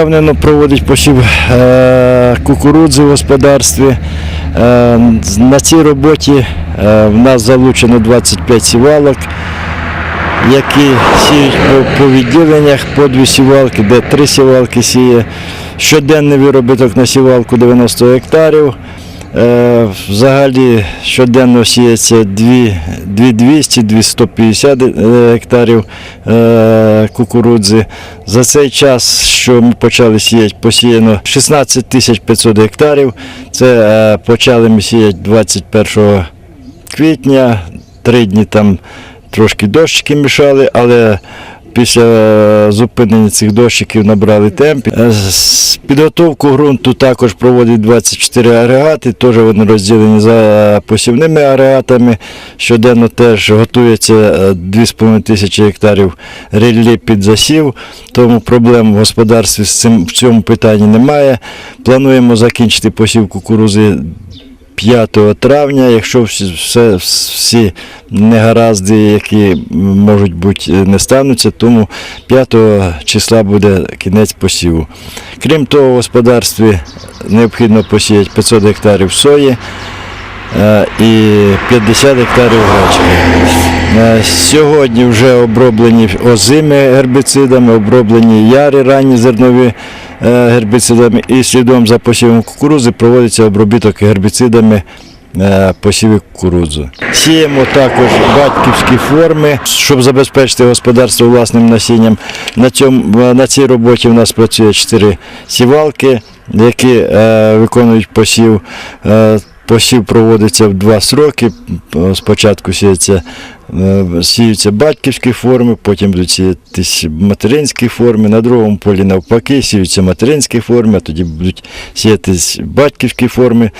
впевнено проводить посів е, кукурудзи в господарстві. Е, на цій роботі е, в нас залучено 25 сівалок, які сіють по, відділеннях по дві сівалки, де три сівалки сіє. Щоденний виробіток на сівалку 90 гектарів. Е, Взагалі щоденно сіється 2200-250 гектарів е, кукурудзи. За цей час, що ми почали сіяти, посіяно 16 тисяч 500 гектарів. Це е, почали ми сіяти 21 квітня, три дні там трошки дощики мішали, але після е, зупинення цих дощиків набрали темп. Е, Підготовку ґрунту також проводять 24 агрегати, теж вони розділені за посівними агрегатами. Щоденно теж готується е, 2,5 тисячі гектарів ріллі під засів, тому проблем в господарстві з цим, в цьому питанні немає. Плануємо закінчити посів кукурузи 5 травня, якщо всі, все, всі негаразди, які можуть бути, не стануться, тому 5 числа буде кінець посіву. Крім того, в господарстві необхідно посіяти 500 гектарів сої е, і 50 гектарів гречки. Е, Сьогодні вже оброблені озими гербіцидами, оброблені яри ранні зернові е, гербіцидами і слідом за посівом кукурудзи проводиться обробіток гербіцидами е, посівів кукурудзу. Сіємо також батьківські форми, щоб забезпечити господарство власним насінням. На, цьому, на цій роботі у нас працює 4 сівалки, які е, виконують посів. Е, Посів проводиться в два сроки. Спочатку сіється, е, сіються батьківські форми, потім будуть сіятись материнські форми. На другому полі навпаки сіються материнські форми, а тоді будуть сіятись батьківські форми.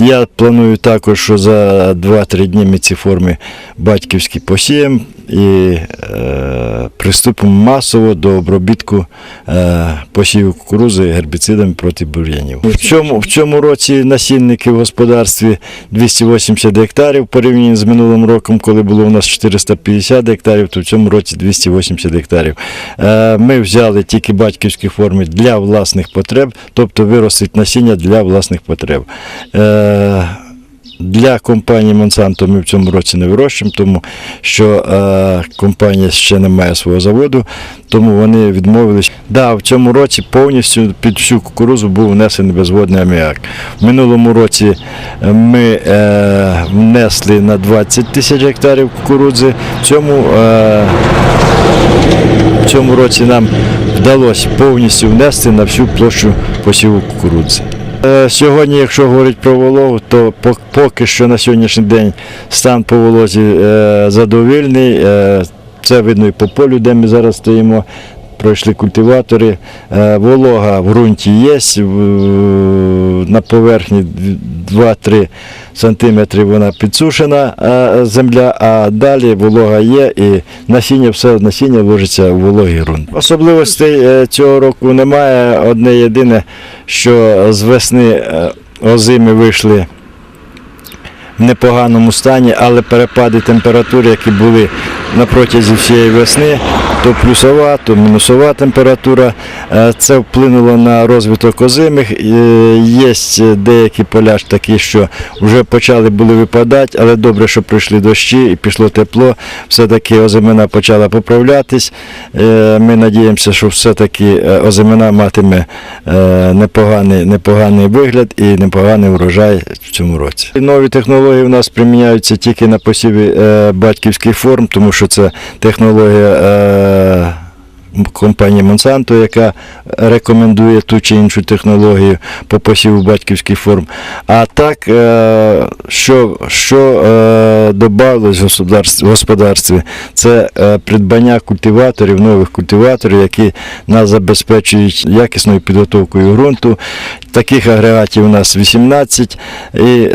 Я планую також, що за 2-3 дні ми ці форми батьківські посіємо і е, приступимо масово до обробітку е, посіву кукурузи гербіцидами проти бур'янів. В цьому, в цьому році насінники в господарстві 280 гектарів порівняно з минулим роком, коли було у нас 450 гектарів, то в цьому році 280 гектарів. Е, ми взяли тільки батьківські форми для власних потреб, тобто виростить насіння для власних потреб. Е, для компанії Monsanto ми в цьому році не вирощуємо, тому що е, компанія ще не має свого заводу, тому вони відмовились. Да, в цьому році повністю під всю кукурузу був внесений безводний аміак. В минулому році е, ми е, внесли на 20 тисяч гектарів кукурудзи. В цьому, е, в цьому році нам вдалося повністю внести на всю площу посіву кукурудзи. Е, Сьогодні, якщо говорити про вологу, то поки що на сьогоднішній день стан по волозі е, задовільний. Е, Це видно і по полю, де ми зараз стоїмо. Пройшли культиватори. Волога в ґрунті є, на поверхні 2-3 сантиметри вона підсушена е, земля, а далі волога є і насіння, все насіння ложиться у вологий ґрунт. Особливостей е, цього року немає. Одне єдине, що з весни е, озими вийшли в непоганому стані, але перепади температур, які були на протязі всієї весни, то плюсова, то мінусова температура. Е, Це вплинуло на розвиток озимих. Е, Є деякі поля ж такі, що вже почали були випадати, але добре, що прийшли дощі і пішло тепло. Все-таки озимина почала поправлятись. Е, Ми надіємося, що все-таки озимина матиме непоганий, непоганий вигляд і непоганий урожай в цьому році. Нові технології в нас приміняються тільки на посіві батьківських форм, тому що це технологія. Е, Компанії Monsanto, яка рекомендує ту чи іншу технологію по посіву батьківських форм. А так, е, що, що е, додавалось в господарстві, це е, придбання культиваторів, нових культиваторів, які нас забезпечують якісною підготовкою ґрунту. Таких агрегатів у нас 18, і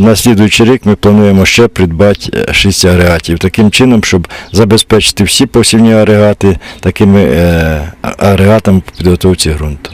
на слідуючий рік ми плануємо ще придбати 6 агрегатів. Таким чином, щоб забезпечити всі посівні агрегати такими е, агрегатами по підготовці ґрунту.